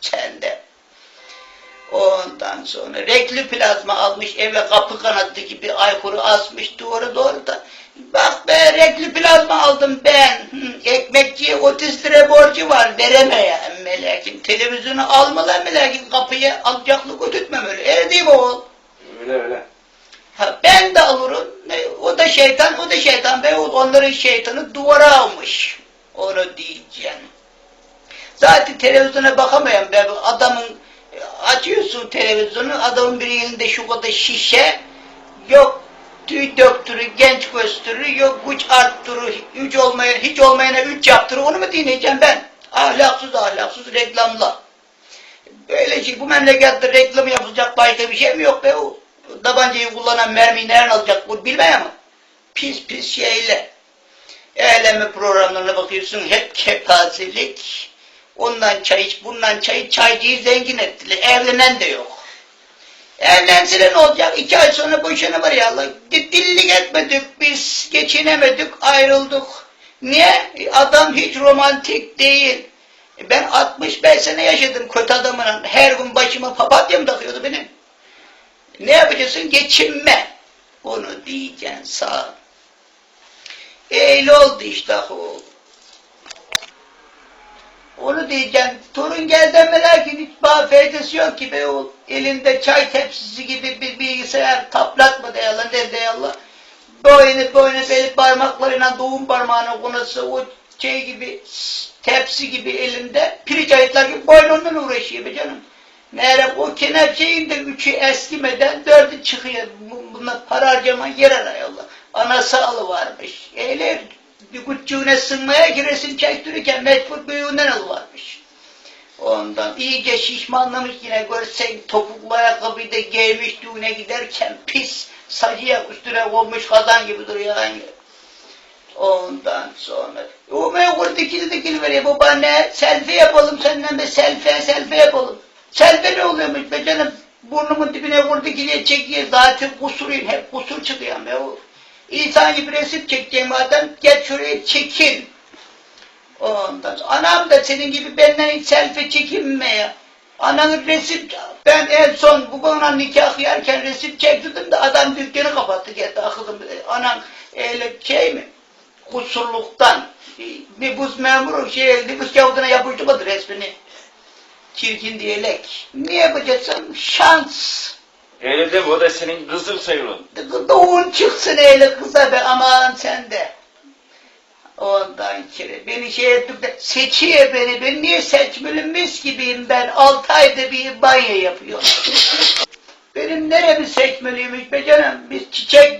Sende. Ondan sonra renkli plazma almış eve kapı kanadı gibi aykuru asmış duvara doğru da. Bak be renkli plazma aldım ben. Hı, ekmekçiye 30 lira borcu var veremeyen melekin. Televizyonu alma lan melekin kapıya alacaklık ötütmem öyle. Öyle değil mi oğul? Öyle öyle. Ha, ben de alırım. O da şeytan, o da şeytan. Be onların şeytanı duvara almış. Onu diyeceğim. Zaten televizyona bakamayan be adamın açıyorsun televizyonu adamın bir elinde şu kadar şişe yok tüy döktürü, genç göstürü, yok güç arttırı, üç olmayan, hiç olmayana üç yaptırı, onu mu dinleyeceğim ben? Ahlaksız ahlaksız reklamla. Böyle şey, bu memlekette reklam yapılacak başka bir şey mi yok be o? Tabancayı kullanan mermiyi nereden alacak bu bilmeye mi? Pis pis şeyle. Eyleme programlarına bakıyorsun hep kepazelik. Ondan çay iç, bundan çay iç, çaycıyı zengin ettiler. Evlenen de yok. Evlense ne olacak? İki ay sonra boşanı ya Allah. Dillik etmedik biz, geçinemedik, ayrıldık. Niye? E, Adam hiç romantik değil. E, Ben 65 sene yaşadım kötü adamla. Her gün başıma papatya mı takıyordu benim? Ne yapacaksın? Geçinme. Onu diyeceksin sağ ol. Öyle oldu işte o. Onu diyeceğim. Torun gel deme lakin hiç bana faydası yok ki be o elinde çay tepsisi gibi bir bilgisayar taplatma de Allah ne de Allah. Boynu boynu beli parmaklarıyla doğum parmağına konusu o şey gibi tepsi gibi elinde pirinç ayıtlar gibi boynundan uğraşıyor be canım. Meğer o kelepçeyin de üçü eskimeden dördü çıkıyor. Bu- Buna para harcama yer aray Allah. Anası alıvarmış. Öyle bir küçüğüne sığmaya giresin çektirirken mecbur büyüğünden alıvarmış. Ondan iyice şişmanlamış yine görsen topuklu ayakkabıyı da giymiş düğüne giderken pis sacıya üstüne konmuş kazan gibi duruyor aynı. Ondan sonra o mevkur dikili dikili veriyor baba ne selfie yapalım senden be selfie selfie yapalım. Selfie ne oluyormuş be canım burnumun dibine vur dikiliye çekiyor zaten kusuruyum hep kusur çıkıyor be o. İnsan gibi resim çekeceğim madem gel şuraya çekil. Ondan sonra, anam da senin gibi benden hiç selfie çekinme ya. Ananın resim, ben en son bu bana nikah yerken resim çektirdim de adam dükkanı kapattı gitti akılım. Anan öyle şey mi? Kusurluktan. Bir buz memuru şey, nüfus kağıdına yapıştırmadı resmini. Çirkin diyerek. Ne yapacaksın? Şans. Öyle deme o da senin kızın sayılır. Doğun çıksın öyle kıza be aman sen de. Ondan kere beni şey ettik de seçiyor beni. Ben niye seçmelim mis gibiyim ben. Altı ayda bir banyo yapıyorum. Benim neremi seçmeliymiş be canım? Biz çiçek